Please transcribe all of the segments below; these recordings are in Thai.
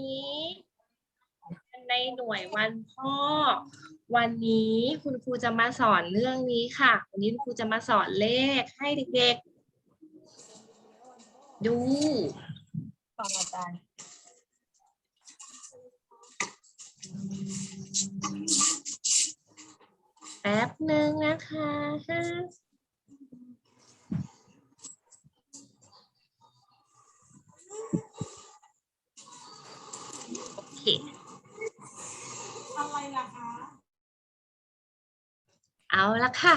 นี้ในหน่วยวันพ่อ วันนี้คุณครูจะมาสอนเรื่องนี้ค่ะ วันนี้คุณครูจะมาสอนเลขให้เด็กๆ ดูฟังอาจารย์แป๊บหนึ่งนะคะห้า อเคอะไรล่ะคะ เอาละค่ะ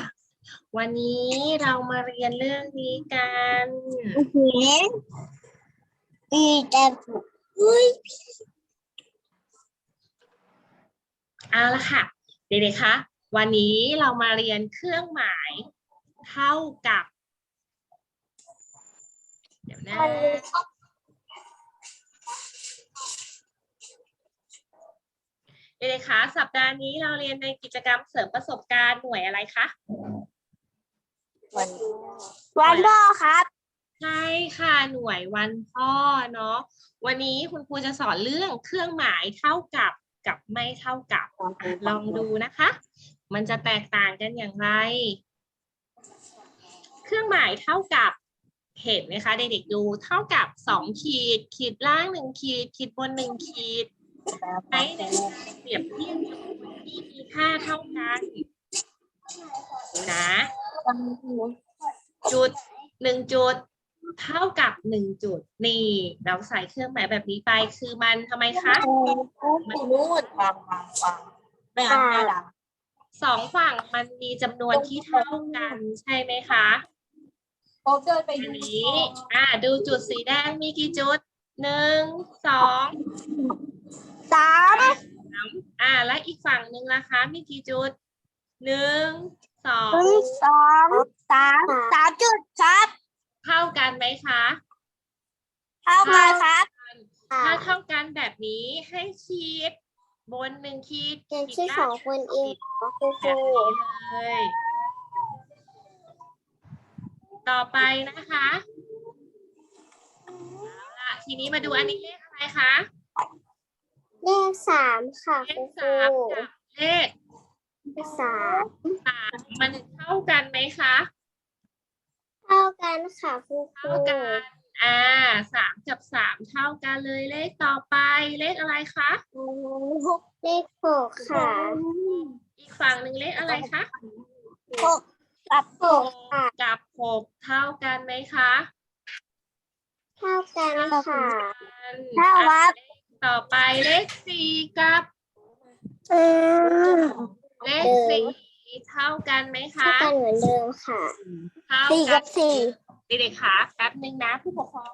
วันนี้เรามาเรียนเรื่องนี้กันเห็นดีแต่อุ้ยเอาละค่ะ เด็กๆคะ วันนี้เรามาเรียนเครื่องหมายเท่ากับ เดี๋ยวนะ เด็กๆคะสัปดาห์นี้เราเรียนในกิจกรรมเสริมประสบการณ์หน่วยอะไรคะวันวันพ่อครับใช่ค่ะหน่วยวันพ่อเนาะวันนี้คุณครูจะสอนเรื่องเครื่องหมายเท่ากับกับไม่เท่ากับอะลองดูนะคะ มันจะแตกต่างกันอย่างไร เครื่องหมายเท่ากับเห็นไหมคะเด็กๆดูเท่ากับสองขีด ขีดล่างหนึ่งขีด ขีดบนหนึ่งขีด ใช้ในการเปรียบเทียบจำนวนที่มีค่าเท่ากันดูนะ จุดหนึ่งจุด เท่ากับหนึ่งจุด นี่ เราใส่เครื่องหมายแบบนี้ไปคือมันทำไมคะที่นู่นวางวางวางไม่งั้นแม่ด่าสองฝั่งมันมีจำนวนที่เท่ากันใช่ไหมคะเขาเดินไปอันดูนี้ อ่า ดูจุดสีแดงมีกี่จุดหนึ่งสอง สามสามอ่า และอีกฝั่งหนึ่งล่ะคะมีกี่จุดหนึ่งสองสองสามสามจุดครับ เท่ากันไหมคะเท่ากันครับ ถ้าเท่ากันแบบนี้ให้ขีดบนหนึ่งขีดเป็นขีชื่อดขล่าองคนเองเหรอครูคแบรูบนี้เลยต่อไปนะคะเอาล่ะทีนี้มาดูอันนี้เลขอะไรคะ เลขสามค่ะเลครูขครูสามกับเลขเลขสามสามมันเท่ากันไหมคะเท่ากันค่ะครูคเท่ารูกันอ่าสามกับสามเท่ากันเลยเลขต่อไปเลขอะไรคะเลขหกค่ะ อีกฝั่งหนึ่งเลขอะไรคะหกกับหกค่ะกับหกเท่ากันไหมคะ เท่ากันค่ะกันเท่าครับอะเลข ต่อไปเลขสี่กับอืมเลขสี่เท่ากันไหมเท่าคะกันเหมือนเดิมค่ะเท่าสี่กักับสี่เด็กๆคะแป๊บนึงนะผู้ปกครอง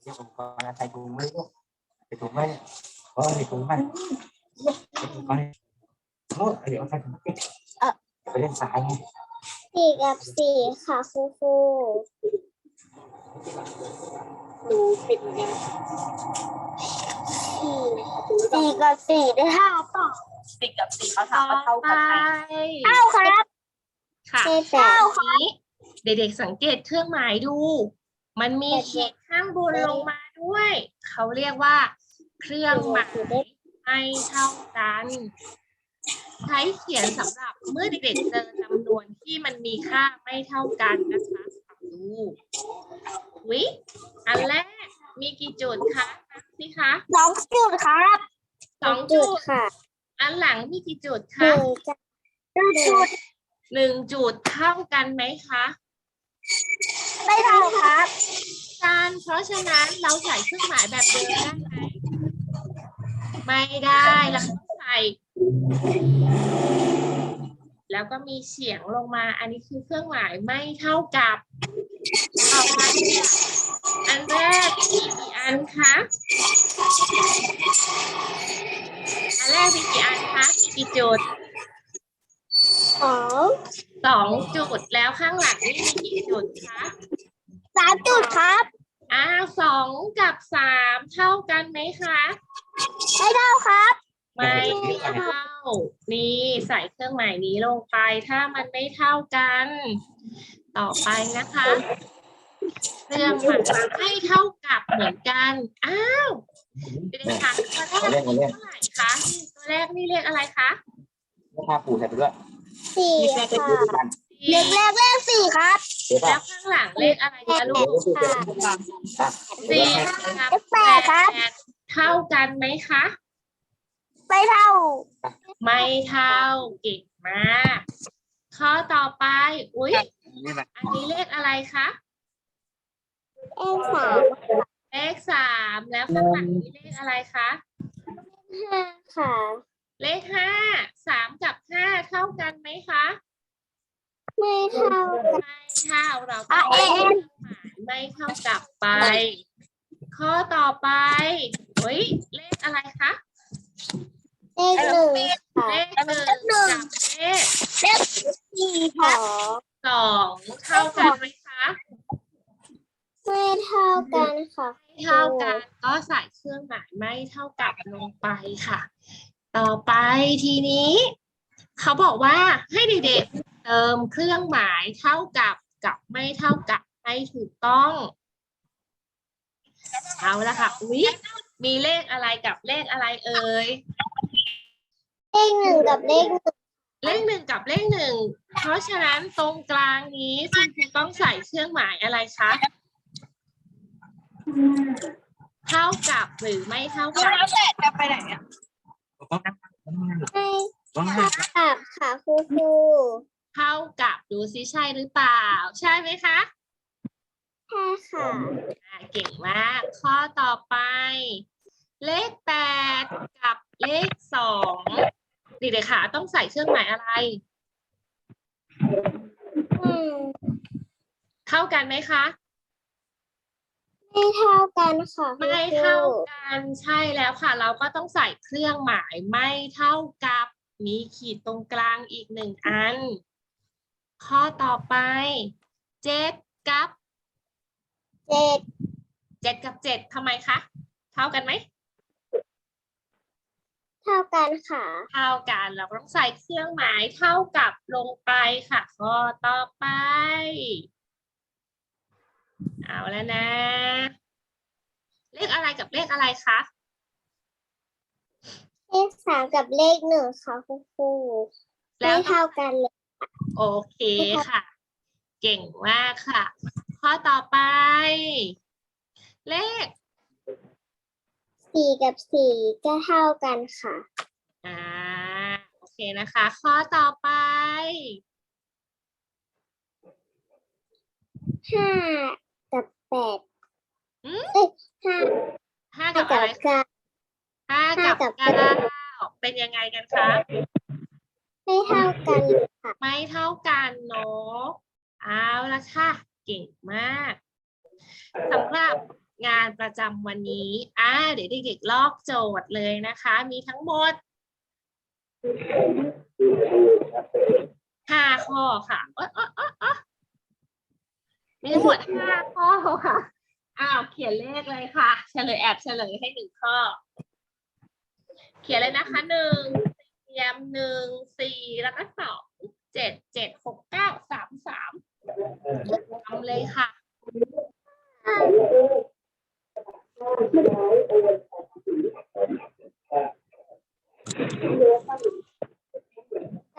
เดี๋ยวผมก่อนนะใส่ถุงไหมลูกใส่ถุงไหมเออใส่ถุงไหมใส่ถุงไหมโอ้เดี๋ยวใส่ถุงปิดไปเล่นสายไงสี่กับสี่ค่ะครูครู หนูปิดเหมือนกันสี่สี่กับสี่ได้เท่าต่อสิบกับสี่เขาถามว่าเท่ากันไหมเท่าครับค่ะใช่แปเท่าดนี้เด็กๆสังเกตเครื่องหมายดู มันมีขีดข้างบนลงมาด้วย เขาเรียกว่า เครื่องหมายไม่เท่ากัน ใช้เขียนสำหรับเมื่อเด็กๆเจอจำนวนที่มันมีค่าไม่เท่ากันนะคะดู วิอันแรกมีกี่จุดคะนับสิคะสองจุดครับสองจุดค่ะ อันหลังมีกี่จุดหนึ่คะงจุดหนึ่งจุดหนึ่งจุดเท่ากันไหมคะไม่เท่าครับการเพราะฉะนั้นเราใส่เครื่องหมายแบบเดิมได้ไหมไม่ได้เราต้องใส่ แล้วก็มีเฉียงลงมา อันนี้คือเครื่องหมายไม่เท่ากับต่อไปค่ะอันแรกมีกี่อันคะอันแรกมีกี่อันคะมีกี่จุดสองสองจุดแล้วข้างหลังนี่มีกี่จุดคะสามจุดครับอ้าวสองกับสามเท่ากันไหมคะ ไม่เท่าครับ ไม่เท่า นี่ใส่เครื่องหมายนี้ลงไป ถ้ามันไม่เท่ากัน ต่อไปนะคะ เครื่องหมายไม่เท่ากับเหมือนกัน อ้าวเด็กๆคะตัวแรมากเล่นมาเล่นเท่าไหร่คะตัวแรกนี่เลขอะไรคะแล้วพาปู่ใส่ไปด้วยสี่เดี๋ค่ะยวดูกันเลขแรกเลขสี่ครับเดี๋ยวป่ะแล้วข้างหลังเลขอะไรคะลูเดี๋ยวกดูเดี๋ยวดูอะสี่เดี๋ยวกับเลขแปดครับแปดเท่ากันไหมคะ ไม่เท่า ไม่เท่าเก่งมาก ข้อต่อไป อุ๊ยนี่มาอันนี้เลขอะไรคะเลขสามเลขสามแล้วข้างหลังนี้เลขอะไรคะห้าค่ะ เลขห้าสามกับห้าเท่ากันไหมคะไม่เท่ากันไม่เท่าเราต้องอะเอาเอ็เคนรื่องหมายไม่เท่ากับไป ข้อต่อไปเฮ้ยเลขอะไรคะ เลขหนึ่งค่ะเลขหนึ่งกับเลขเลขสี่ค่ะสองเท่ากันไหมคะไม่เท่ากันค่ะไม่เท่ากันก็ใส่เครื่องหมายไม่เท่ากับลงไปค่ะ ต่อไปทีนี้ เขาบอกว่าให้เด็กๆเติมเครื่องหมายเท่ากับกับไม่เท่ากับให้ถูกต้องเอาละค่ะอุ๊ยมีเลขอะไรกับเลขอะไรเอ่ย เลขหนึ่งกับเลขหนึ่งเลขหนึ่งกับเลขหนึ่ง เพราะฉะนั้นตรงกลางนี้คุณครูต้องใส่เครื่องหมายอะไรคะ เท่ากับหรือไม่เท่ากับจะไปไหนเนี่ยไม่ต้องเท่ากับค่ะครูครูเท่ากับดูซิใช่หรือเปล่า ใช่ไหมคะใช่ค่ะอ่าเก่งมาก ข้อต่อไป เลขแปดกับเลขสอง เด็กๆค่ะ ต้องใส่เครื่องหมายอะไรอืมเท่ากันไหมคะ ไม่เท่ากันค่ะครูไม่ครูเท่ากันใช่แล้วค่ะ เราก็ต้องใส่เครื่องหมายไม่เท่ากับ มีขีดตรงกลางอีกหนึ่งอัน ข้อต่อไปเจ็ดกับเจ็ดเจ็ดกับเจ็ดทำไมคะ เท่ากันไหมเท่ากันค่ะ เท่ากันเราก็ต้องใส่เครื่องหมายเท่ากับลงไปค่ะข้อต่อไป เอาแล้วนะ เลขอะไรกับเลขอะไรคะเลขสามกับเลขหนึ่งค่ะครูครูแล้ไม่วเท่ากันเลย โอเคค่ะ เก่งมากค่ะ ข้อต่อไป เลข สี่กับสี่ก็เท่ากันค่ะ อ่าโอเคนะคะ ข้อต่อไปห้ากับแปดอืมเอ้ยห้าห้าห้ากับกัอะไรบเก้า ห้าห้ากักับบเก้าเก้าเป็นยังไงกันคะ ไม่เท่ากันเลยค่ะไม่เท่ากันเนาะเอาละค่ะ เก่งมากสำหรับ งานประจำวันนี้อ่าเดี๋ยวเด็กๆลอกโจทย์เลยนะคะ มีทั้งหมดห้าข้อค่ะอ๊ะเอ๊ะเอ๊ะเอ๊ะมีทั้งหมดห้าข้อค่ะอ้าวเขียนเลขเลยค่ะ เฉลยแอบเฉลยให้หนึ่งข้อ เขียนเลยนะคะหนึ่งเตรียมหนึ่งสี่แล้วก็สองเจ็ดเจ็ดหกเก้าสามสามทำเลยค่ะ ต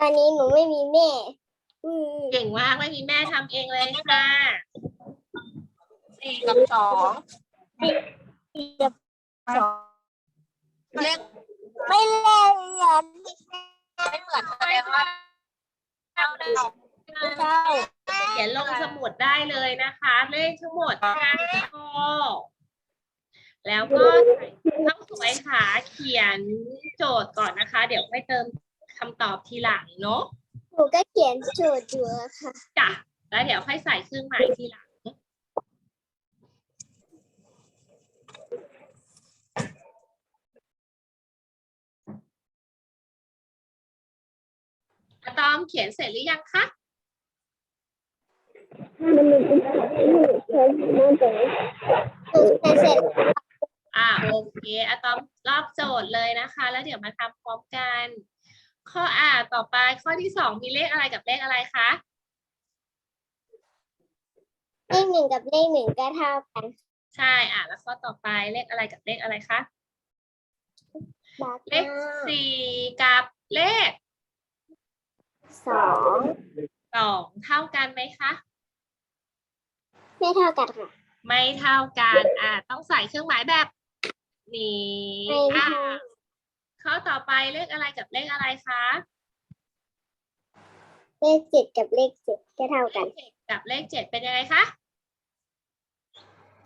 อนนี้หนูไม่มีแม่อืมเก่งมากไม่มีแม่ทำเองเลยค่ะสี่กับสองสี่กับสองเลขไม่เล่นเหรอไม่เหมือนแสดงว่าเท่าได้ใช่เขียนลงสมุดได้เลยนะคะ เลขทั้งหมดห้าข้อ แล้วก็ใส่ข้าวสวยขาเขียนโจทย์ก่อนนะคะ เดี๋ยวค่อยเติมคำตอบทีหลังเนาะหนูก็เขียนโจทย์อยู่อะค่ะ จ้ะแล้วเดี๋ยวค่อยใส่เครื่องหมายทีหลัง อะตอมเขียนเสร็จหรือยังคะหนูเขียนเสร็จ อ่าโอเคอะตอมรอบโจทย์เลยนะคะ แล้วเดี๋ยวมาทำพร้อมกัน ข้ออ่าต่อไปข้อที่สองมีเลขอะไรกับเลขอะไรคะเลขหนึ่งกับเลขหนึ่งก็เท่ากันใช่อะแล้วข้อต่อไปเลขอะไรกับเลขอะไรคะบาทเลขสี่กับเลขสองสองเท่ากันไหมคะ ไม่เท่ากันค่ะ ไม่เท่ากัน อ่า ต้องใส่เครื่องหมายแบบ นี้ไม่อ่าเท่าข้อต่อไปเลขอะไรกับเลขอะไรคะเลขเจ็ดกับเลขเจ็ดก็เท่าเลกันขเจ็ดกับเลขเจ็ดเป็นยังไงคะ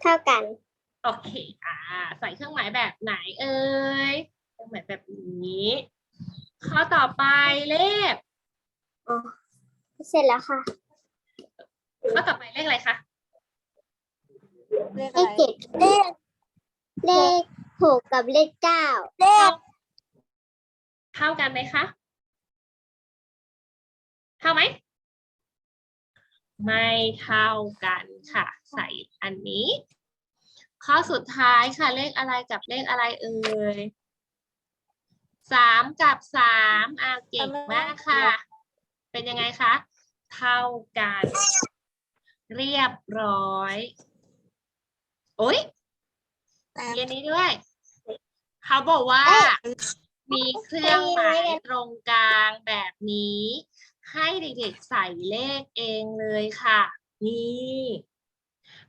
เท่ากัน โอเคอ่าใส่เครื่องหมายแบบไหนเอ่ย เครื่องหมายแบบนี้ ข้อต่อไปเลขอ๋อเสร็จแล้วค่ะ ข้อต่อไปเลขอะไรคะ เลขเลอะขไรเจ็ดเลขเลข หกกับเลขเก้าเลขเท่ากันไหมคะเท่าไหม ไม่เท่ากันค่ะ ใส่อันนี้ ข้อสุดท้ายค่ะ เลขอะไรกับเลขอะไรเอ่ยสามกับสามอ่าเก่งมากค่ะ เป็นยังไงคะ เท่ากัน เรียบร้อย โอ๊ย มีอันนี้ด้วย เขาบอกว่า มีเครื่องหมายตรงกลางแบบนี้ ให้เด็กๆใส่เลขเองเลยค่ะ นี่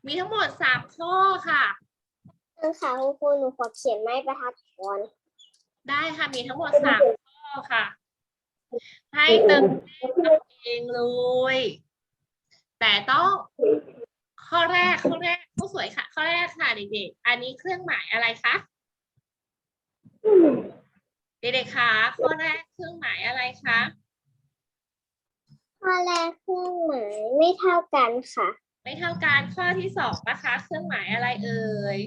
มีทั้งหมดสามข้อค่ะนั่นค่ะคุณครูหนูขอเขียนไม้บรรทัดก่อนได้ค่ะ มีทั้งหมดสามข้อค่ะ ให้เติมเลขตัวเองเลย แต่ต้องข้อแรกข้อแรกผู้ สวยค่ะ ข้อแรกค่ะเด็กๆ อันนี้เครื่องหมายอะไรคะเด็กๆคะข้อแรกเครื่องหมายอะไรคะข้อแรกเครื่องหมายไม่เท่ากันค่ะ ไม่เท่ากันข้อที่สองนะคะ เครื่องหมายอะไรเอ่ย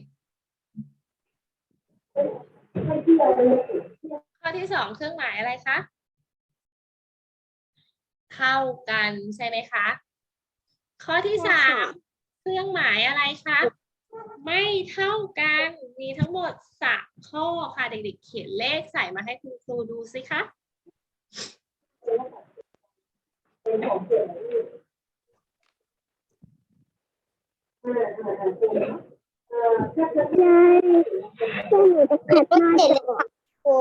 ข้อที่สองเครื่องหมายอะไรคะเท่ากันใช่ไหมคะ ข้อที่สาม เครื่องหมายอะไรคะไม่เท่ากันมีทั้งหมดสามข้อค่ะ เด็กๆ เขียนเลขใส่มาให้คุณครูดูสิคะใช่พวกหนูจะขัดหน้าจอครู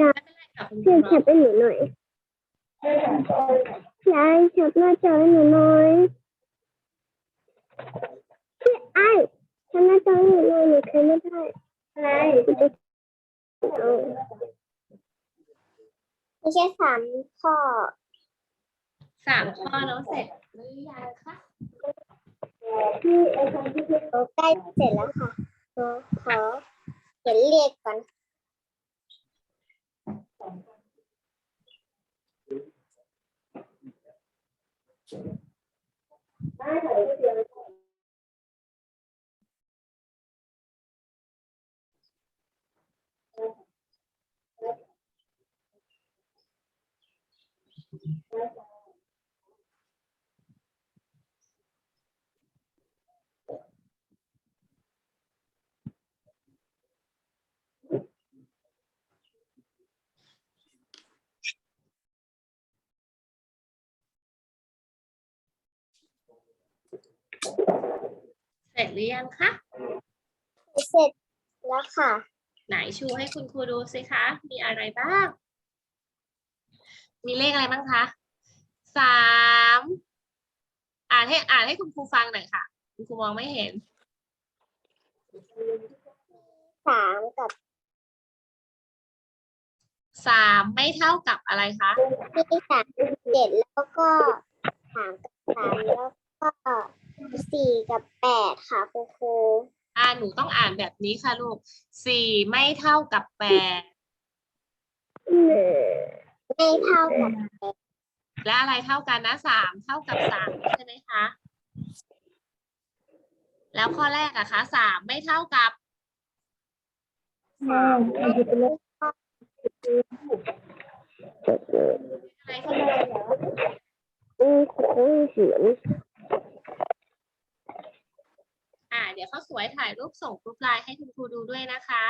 ยายไม่เป็นไรค่ะคุณคช่รูวยแคปให้หนูหน่อยยายแคปหน้าจอให้หนูหน่อย พี่ไอ้แคปหน้าจอให้หนูหน่อยหนูแคปไม่ได้อะไรไม่ใช่สามข้อสามข้อแล้วเสร็จหรือยังคะโอ้คนที่พี่ใกล้เสร็จแล้วค่ะหนูขอเขียนเลขก่อนได้ค่ะ เสร็จหรือยังคะ เสร็จแล้วค่ะ ไหนชูให้คุณครูดูสิคะ มีอะไรบ้าง มีเลขอะไรบ้างคะสามอ่านให้อ่านให้คุณครูฟังหน่อยค่ะ คุณครูมองไม่เห็นสามกับสามไม่เท่ากับอะไรคะที่สามเจ็ดแล้วก็สามกับสามแล้วก็สี่กับแปดค่ะคุณครูอ่าหนูต้องอ่านแบบนี้ค่ะลูกสี่ไม่เท่ากับแปด ไม่เท่ากับและอะไรเท่ากันนะสามเท่ากับสามใช่ไหมคะ แล้วข้อแรกอะคะสามไม่เท่ากับสามอะไรคะอืมครูเขียนอ่า เดี๋ยวเขาสวยถ่ายรูปส่งกรุ๊ปไลน์ให้คุณครูดูด้วยนะคะ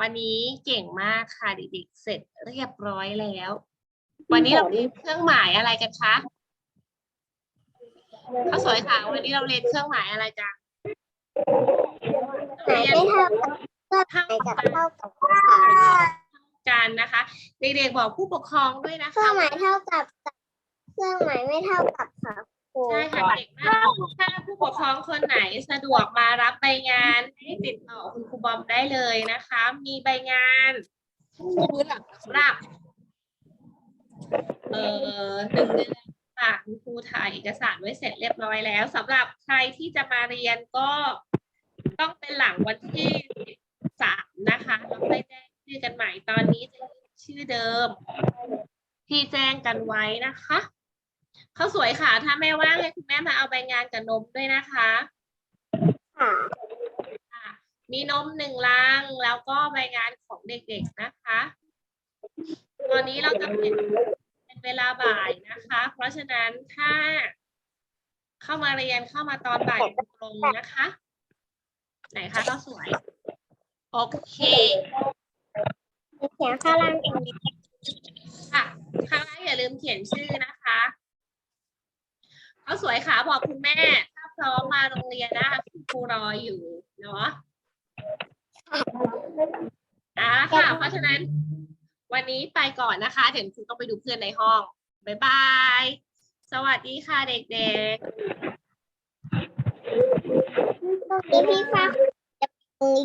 วันนี้เก่งมากค่ะเด็กๆเสร็จเรียบร้อยแล้ว วันนี้เราเรียนเครื่องหมายอะไรกันคะเขาสวยค่ะ วันนี้เราเรียนเครื่องหมายอะไรกันหมายไม่เท่ากับเครื่องหเท่ามายกับกันเท่ากับค่ะกันนะคะ เด็กๆบอกผู้ปกครองด้วยนะเครื่คะองหมายเท่ากับ เครื่องหมายไม่เท่ากับค่ะครู ใช่ค่ะเด็กมากถ้าผู้ปกครองคนไหนสะดวกมารับใบงานให้ติดต่อคุณครูบอมได้เลยนะคะ มีใบงานสำหรับเอ่อหนึ่งเดือนค่ะคุณครูถ่ายเอกสารไว้เสร็จเรียบร้อยแล้วสำหรับใครที่จะมาเรียนก็ต้องเป็นหลังวันที่สามนะคะเราไปแจ้งชื่อกันใหม่ตอนนี้จะชื่อเดิม ที่แจ้งกันไว้นะคะเขาวสวยค่ะ ถ้าแม่ว่างให้คุณแม่มาเอาใบงานกับนมด้วยนะคะค่ะค่ะมีนมหนึ่งลังแล้วก็ใบงานของเด็กๆนะคะ ตอนนี้เราจะเป็นเป็นเวลาบ่ายนะคะ เพราะฉะนั้นถ้าเข้ามาเรียนเข้ามาตอนบ่ายตรงนะคะ ไหนคะข้าวสวย โอเคมีเขียนข้างล่างตรงนี้ค่ะข้างล่างอย่าลืมเขียนชื่อนะาสวยค่ะบอกคุณแม่ ถ้าพร้อมมาโรงเรียนนะคะคุณครูรออยู่เนาะอ่าค่ะ เพราะฉะนั้น วันนี้ไปก่อนนะคะเดี๋ยวคุณต้องไปดูเพื่อนในห้อง บ๊ายบาย สวัสดีค่ะเด็กๆนี่พี่ฟ้า